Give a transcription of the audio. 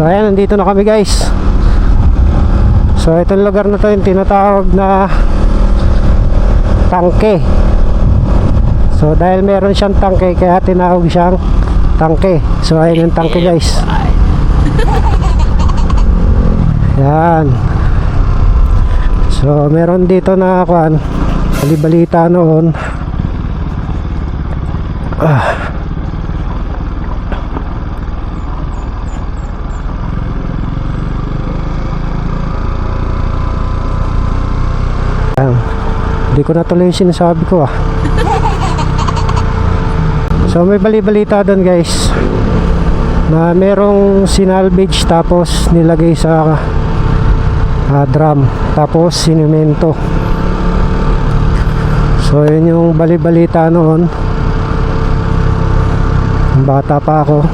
So ayan, nandito na kami guys. So itong lugar na to yung tinatawag na tangke. So dahil meron siyang tangke kaya tinawag siyang tangke. So ayan yung tangke guys. Yan. So meron dito na kuan balibalita noon. Ah. Ayan. Hindi ko natuloy yung sinasabi ko ah. So may bali-balita doon guys na merong sinalvage tapos nilagay sa ah, drum tapos sinimento. So yun yung bali-balita noon. Bata pa ako.